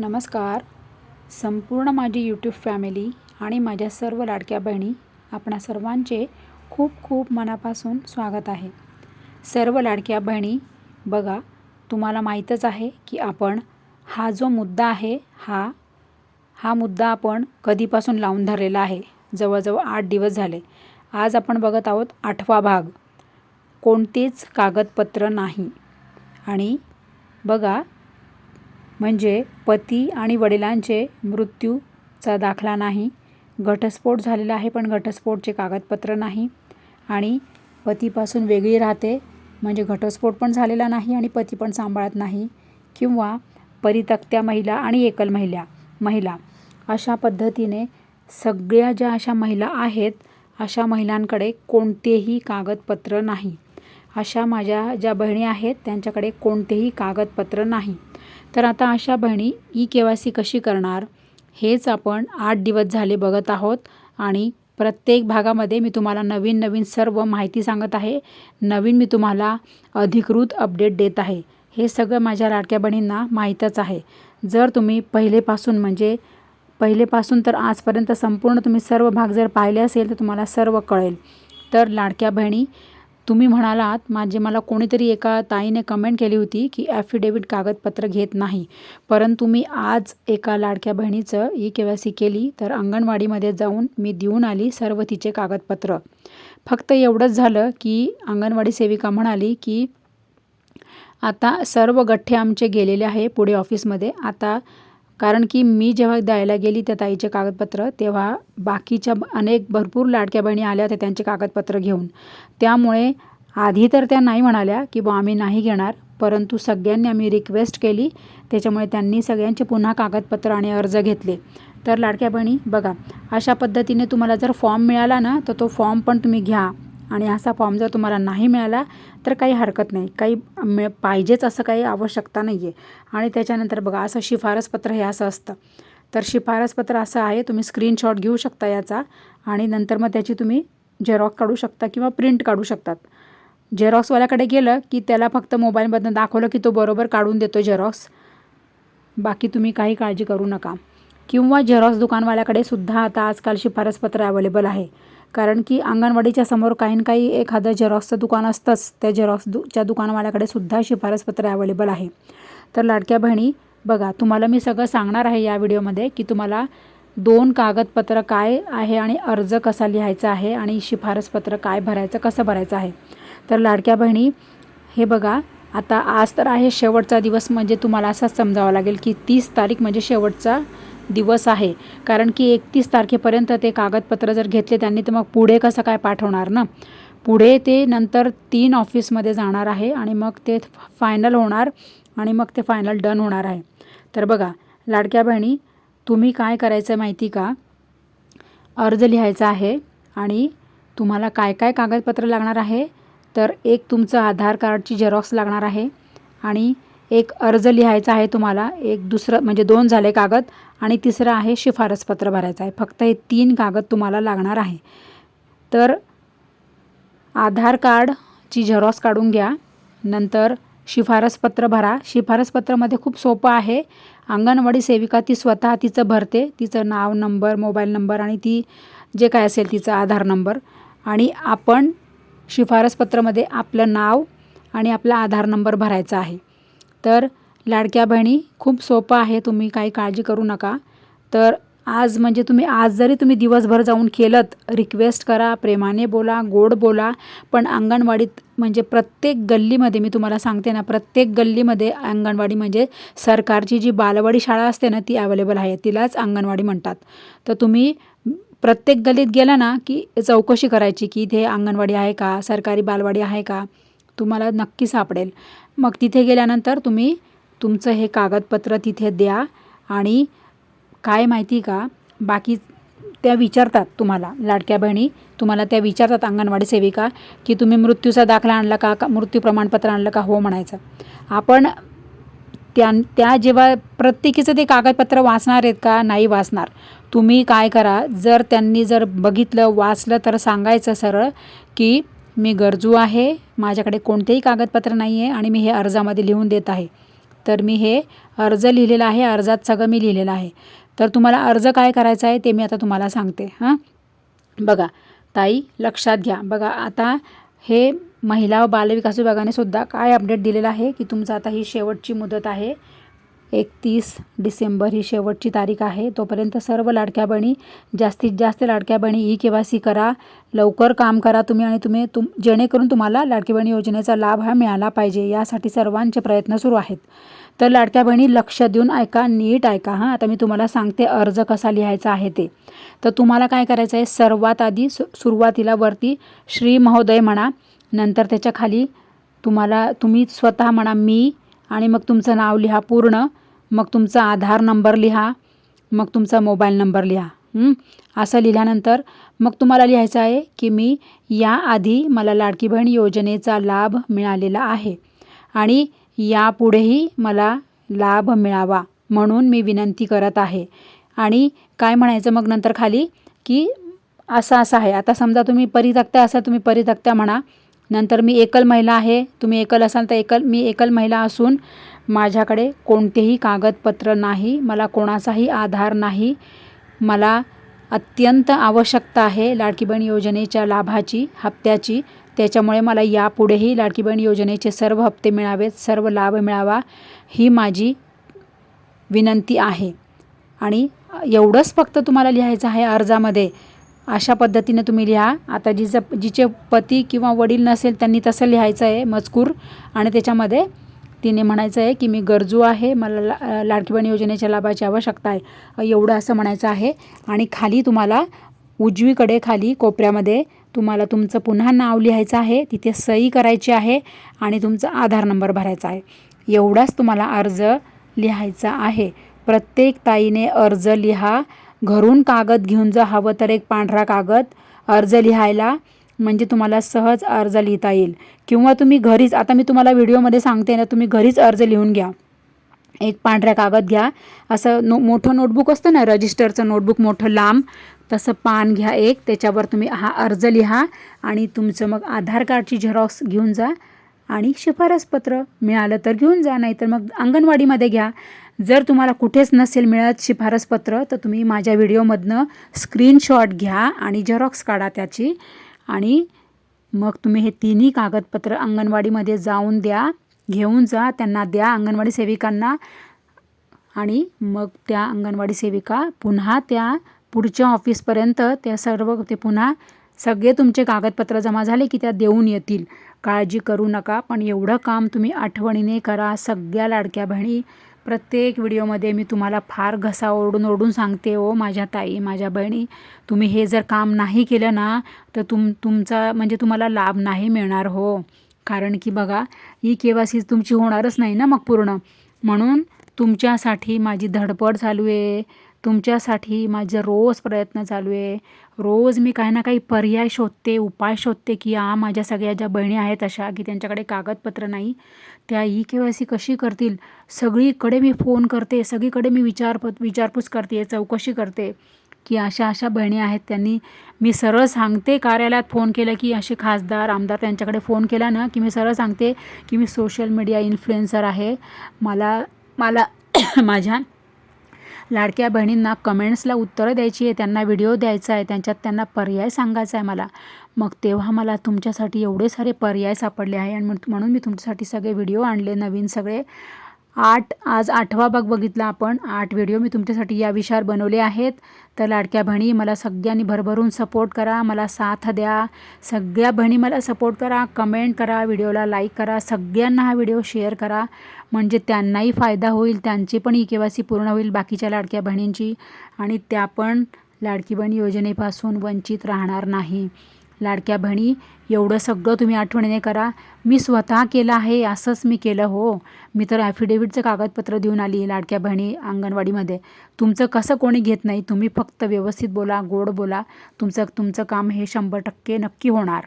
नमस्कार. संपूर्ण माझी यूट्यूब फॅमिली आणि माझ्या सर्व लाडक्या बहिणी आपणा सर्वांचे खूप खूप मनापासून स्वागत आहे. सर्व लाडक्या बहिणी बघा तुम्हाला माहीतच आहे की आपण हा जो मुद्दा आहे हा हा मुद्दा आपण कधीपासून लावून धरलेला आहे जवळजवळ आठ दिवस झाले. आज आपण बघत आहोत आठवा भाग. कोणतेच कागदपत्र नाही. आणि बघा म्हणजे पती आणि वडिलांचे मृत्यूचा दाखला नाही घटस्फोट झालेला आहे पण घटस्फोटचे कागदपत्र नाही आणि पतीपासून वेगळी राहते म्हणजे घटस्फोट पण झालेला नाही आणि पती पण सांभाळत नाही किंवा परितक्त्या महिला आणि एकल महिला महिला. अशा पद्धतीने सगळ्या ज्या अशा महिला आहेत अशा महिलांकडे कोणतेही कागदपत्र नाही. अशा माझ्या ज्या बहिणी आहेत त्यांच्याकडे कोणतेही कागदपत्र नाही. तर आता अशा बहिणी ई के वाय सी कशी करणार हेच आपण आठ दिवस झाले बघत आहोत आणि प्रत्येक भागामध्ये मी तुम्हाला नवीन नवीन सर्व माहिती सांगत आहे. नवीन मी तुम्हाला अधिकृत अपडेट देत आहे. हे सगळं माझ्या लाडक्या बहिणींना माहीतच आहे. जर तुम्ही पहिलेपासून म्हणजे पहिलेपासून तर आजपर्यंत संपूर्ण तुम्ही सर्व भाग जर पाहिले असेल तर तुम्हाला सर्व कळेल. तर लाडक्या बहिणी तुम्ही म्हणालात माझे मला कोणीतरी एका ताईने कमेंट केली होती की ॲफिडेविट कागदपत्र घेत नाही. परंतु मी आज एका लाडक्या बहिणीचं ई के वाय सी केली तर अंगणवाडीमध्ये जाऊन मी देऊन आली सर्व तिचे कागदपत्र. फक्त एवढंच झालं की अंगणवाडी सेविका म्हणाली की आता सर्व गठ्ठे आमचे गेलेले आहे पुढे ऑफिसमध्ये आता कारण की मी जेव्हा द्यायला गेली त्या ताईचे कागदपत्र तेव्हा बाकीच्या अनेक भरपूर लाडक्या बहिणी आल्या होत्या त्यांचे कागदपत्र घेऊन. त्यामुळे आधी तर त्या नाही म्हणाल्या की बा आम्ही नाही घेणार परंतु सगळ्यांनी आम्ही रिक्वेस्ट केली. त्याच्यामुळे त्यांनी सगळ्यांचे पुन्हा कागदपत्र आणि अर्ज घेतले. तर लाडक्या बहिणी बघा अशा पद्धतीने तुम्हाला जर फॉर्म मिळाला ना तर तो फॉर्म पण तुम्ही घ्या. आणि असा फॉर्म जर तुम्हाला नाही मिळाला तर काही हरकत नाही. काही मिळ पाहिजेच असं काही आवश्यकता नाही आहे आणि त्याच्यानंतर बघा असं शिफारसपत्र हे असं असतं. तर शिफारसपत्र असं आहे तुम्ही स्क्रीनशॉट घेऊ शकता याचा आणि नंतर मग त्याची तुम्ही झेरॉक्स काढू शकता किंवा प्रिंट काढू शकतात. झेरॉक्सवाल्याकडे गेलं की त्याला फक्त मोबाईलमधनं दाखवलं की तो बरोबर काढून देतो झेरॉक्स बाकी तुम्ही काही काळजी करू नका. किंवा झेरॉक्स दुकानवाल्याकडे सुद्धा आता आजकाल शिफारसपत्र अवेलेबल आहे. कारण की अंगणवाडीच्या समोर काही ना काही एखादं झेरॉक्सचं दुकान असतंच. त्या झेरॉक्स दुच्या दुकानवाल्याकडे सुद्धा शिफारसपत्र अवेलेबल आहे. तर लाडक्या बहिणी बघा तुम्हाला मी सगळं सांगणार आहे या व्हिडिओमध्ये की तुम्हाला दोन कागदपत्र काय आहे आणि अर्ज कसा लिहायचा आहे आणि शिफारसपत्र काय भरायचं कसं भरायचं आहे. तर लाडक्या बहिणी हे बघा आता आज तर आहे शेवटचा दिवस म्हणजे तुम्हाला असं समजावं लागेल की तीस तारीख म्हणजे शेवटचा दिवस आहे. कारण की एकतीस तारखेपर्यंत ते कागदपत्र जर घेतले त्यांनी तर मग पुढे कसं काय पाठवणार ना? पुढे ते नंतर तीन ऑफिसमध्ये जाणार आहे आणि मग ते फायनल होणार आणि मग ते फायनल डन होणार आहे. तर बघा लाडक्या बहिणी तुम्ही काय करायचं माहिती का? अर्ज लिहायचा आहे आणि तुम्हाला काय काय कागदपत्र लागणार आहे? तर एक तुमचं आधार कार्डची झेरॉक्स लागणार आहे आणि एक अर्ज लिहायचा आहे तुम्हाला. एक दुसरं म्हणजे दोन झाले कागद आणि तिसरं आहे शिफारसपत्र भरायचं आहे. फक्त हे तीन कागद तुम्हाला लागणार आहे. तर आधार कार्डची झेरॉक्स काढून घ्या. नंतर शिफारसपत्र भरा. शिफारसपत्रामध्ये खूप सोपं आहे. अंगणवाडी सेविका ती स्वतः तिचं भरते. तिचं नाव नंबर मोबाईल नंबर आणि ती जे काय असेल तिचा आधार नंबर. आणि आपण शिफारसपत्रामध्ये आपलं नाव आणि आपला आधार नंबर भरायचा आहे. तर लाडक्या बहिणी खूप सोपं आहे तुम्ही काही काळजी करू नका. तर आज म्हणजे तुम्ही आज जरी तुम्ही दिवसभर जाऊन केलत रिक्वेस्ट करा प्रेमाने बोला गोड बोला पण अंगणवाडीत म्हणजे प्रत्येक गल्लीमध्ये मी तुम्हाला सांगते ना प्रत्येक गल्लीमध्ये अंगणवाडी म्हणजे सरकारची जी बालवाडी शाळा असते ना ती अवेलेबल आहे तिलाच अंगणवाडी म्हणतात. तर तुम्ही प्रत्येक गल्लीत गेला ना की चौकशी करायची की इथे अंगणवाडी आहे का सरकारी बालवाडी आहे का तुम्हाला नक्की सापडेल. मग तिथे गेल्यानंतर तुम्ही तुमचं हे कागदपत्र तिथे द्या आणि काय माहिती का बाकी त्या विचारतात तुम्हाला लाडक्या बहिणी तुम्हाला त्या विचारतात अंगणवाडी सेविका की तुम्ही मृत्यूचा दाखला आणला का का मृत्यू प्रमाणपत्र आणलं का हो म्हणायचं. आपण त्या त्या जेव्हा प्रत्येकीचं ते कागदपत्र वाचणार आहेत का नाही वाचणार तुम्ही काय करा जर त्यांनी जर बघितलं वाचलं तर सांगायचं सरळ की मी गरजू आहे माझ्याकडे कोणतेही कागदपत्र नाही आहे आणि मी हे अर्जामध्ये लिहून देत आहे. तर मी हे अर्ज लिहिलेला आहे अर्जात सगळं मी लिहिलेलं आहे. तर तुम्हाला अर्ज काय करायचा आहे ते मी आता तुम्हाला सांगते हां? बघा ताई लक्षात घ्या. बघा आता हे महिला व बालविकास विभागाने सुद्धा काय अपडेट दिलेलं आहे की तुमचं आता ही शेवटची मुदत आहे? एकतीस डिसेंबर ही शेवटची तारीख आहे. तोपर्यंत सर्व लाडक्या बहिणी जास्तीत जास्त लाडक्या बहिणी ई के वाय सी करा लवकर काम करा तुम्ही आणि तुम्ही तुम जेणेकरून तुम्हाला लाडकी बहिणी योजनेचा लाभ हा मिळाला पाहिजे. यासाठी सर्वांचे प्रयत्न सुरू आहेत. तर लाडक्या बहिणी लक्ष देऊन ऐका नीट ऐका. हां आता मी तुम्हाला सांगते अर्ज कसा लिहायचा आहे ते. तर तुम्हाला काय करायचं आहे? सर्वात आधी सु सुरुवातीला वरती श्री महोदय म्हणा नंतर त्याच्याखाली तुम्हाला तुम्ही स्वतः म्हणा मी आणि मग तुमचं नाव लिहा पूर्ण. मग तुमचा आधार नंबर लिहा. मग तुमचा मोबाईल नंबर लिहा. असं लिहिल्यानंतर मग तुम्हाला लिहायचं आहे की मी याआधी मला लाडकी बहीण योजनेचा लाभ मिळालेला आहे आणि यापुढेही मला लाभ मिळावा म्हणून मी विनंती करत आहे. आणि काय म्हणायचं मग नंतर खाली? की असं असं आहे. आता समजा तुम्ही परितक्त्या असा तुम्ही परितक्त्या म्हणा. नंतर मी एकल महिला आहे. तुम्ही एकल असाल तर एकल मी एकल महिला असून माझ्याकडे कोणतेही कागदपत्र नाही मला कोणाचाही आधार नाही. मला अत्यंत आवश्यकता आहे लाडकी बहीण योजनेच्या लाभाची हप्त्याची. त्याच्यामुळे मला यापुढेही लाडकी बहीण योजनेचे सर्व हप्ते मिळावेत सर्व लाभ मिळावा ही माझी विनंती आहे. आणि एवढंच फक्त तुम्हाला लिहायचं आहे अर्जामध्ये. अशा पद्धतीने तुम्ही लिहा. आता जिचं जिचे पती किंवा वडील नसेल त्यांनी तसं लिहायचं आहे मजकूर. आणि त्याच्यामध्ये तिने म्हणायचं आहे की मी गरजू आहे मला ला लाडकी बहीण योजनेच्या लाभाची आवश्यकता आहे. एवढं असं म्हणायचं आहे. आणि खाली तुम्हाला उजवीकडे खाली कोपऱ्यामध्ये तुम्हाला तुमचं पुन्हा नाव लिहायचं आहे. तिथे सही करायची आहे आणि तुमचा आधार नंबर भरायचा आहे. एवढाच तुम्हाला अर्ज लिहायचा आहे. प्रत्येक ताईने अर्ज लिहा. घरून कागद घेऊन जा हवं तर एक पांढरा कागद अर्ज लिहायला म्हणजे तुम्हाला सहज अर्ज लिहिता येईल. किंवा तुम्ही घरीच आता मी तुम्हाला व्हिडिओमध्ये सांगते ना तुम्ही घरीच अर्ज लिहून घ्या. एक पांढऱ्या कागद घ्या. असं नो मोठं नोटबुक असतं ना रजिस्टरचं नोटबुक मोठं लांब तसं पान घ्या एक. त्याच्यावर तुम्ही हा अर्ज लिहा आणि तुमचं मग आधार कार्डची झेरॉक्स घेऊन जा आणि शिफारसपत्र मिळालं तर घेऊन जा नाही तर मग अंगणवाडीमध्ये घ्या. जर तुम्हाला कुठेच नसेल मिळत शिफारसपत्र तर तुम्ही माझ्या व्हिडिओमधनं स्क्रीनशॉट घ्या आणि झेरॉक्स काढा त्याची. आणि मग तुम्ही हे तिन्ही कागदपत्र अंगणवाडीमध्ये जाऊन द्या घेऊन जा त्यांना द्या अंगणवाडी सेविकांना. आणि मग त्या अंगणवाडी सेविका पुन्हा त्या पुढच्या ऑफिसपर्यंत त्या सर्व ते पुन्हा सगळे तुमचे कागदपत्र जमा झाले की त्या देऊन येतील. काळजी करू नका पण एवढं काम तुम्ही आठवणीने करा सगळ्या लाडक्या बहिणी. प्रत्येक व्हिडिओमध्ये मी तुम्हाला फार घसा ओढून ओढून सांगते हो माझ्या ताई माझ्या बहिणी. तुम्ही हे जर काम नाही केलं ना तर तुम तुमचा म्हणजे तुम्हाला लाभ नाही मिळणार हो. कारण की बघा ही केवासी तुमची होणारच नाही ना मग पूर्ण. म्हणून तुमच्यासाठी माझी धडपड चालू आहे. तुमच्यासाठी माझं रोज प्रयत्न चालू आहे. रोज मी काही ना काही पर्याय शोधते उपाय शोधते की या माझ्या सगळ्या ज्या बहिणी आहेत अशा की त्यांच्याकडे कागदपत्र नाही त्या ई के वाय सी कशी करतील? सगळीकडे मी फोन करते सगळीकडे मी विचारप विचारपूस करते चौकशी करते की अशा अशा बहिणी आहेत त्यांनी. मी सरळ सांगते कार्यालयात फोन केलं की असे खासदार आमदार त्यांच्याकडे फोन केला ना की मी सरळ सांगते की मी सोशल मीडिया इन्फ्लुएन्सर आहे. मला मला माझ्या लाडक्या बहिणींना कमेंट्सला उत्तरं द्यायची आहे त्यांना व्हिडिओ द्यायचा आहे त्यांच्यात त्यांना पर्याय सांगायचा आहे मला. मग तेव्हा मला तुमच्यासाठी एवढे सारे पर्याय सापडले आहे आणि म्हणून मी तुमच्यासाठी सगळे व्हिडिओ आणले नवीन सगळे. आठ आज आठवा भाग बघितला आपण. आठ व्हिडिओ मी तुमच्यासाठी या विषयावर बनवले आहेत. तर लाडक्या बहिणी मला सगळ्यांनी भरभरून सपोर्ट करा. मला साथ द्या. सगळ्या बहिणी मला सपोर्ट करा. कमेंट करा. व्हिडिओला लाईक करा. सगळ्यांना हा व्हिडिओ शेअर करा. म्हणजे त्यांनाही फायदा होईल. त्यांची पण ई केवासी पूर्ण होईल बाकीच्या लाडक्या बहिणींची. आणि त्या पण लाडकी बहीण योजनेपासून वंचित राहणार नाही. लाडक्या बहिणी एवढं सगळं तुम्ही आठवणीने करा. मी स्वतः केलं आहे असंच मी केलं हो. मी तर ॲफिडेविटचं कागदपत्र देऊन आली लाडक्या बहिणी अंगणवाडीमध्ये. तुमचं कसं कोणी घेत नाही तुम्ही फक्त व्यवस्थित बोला गोड बोला. तुमचं तुमचं काम हे शंभर टक्के नक्की होणार.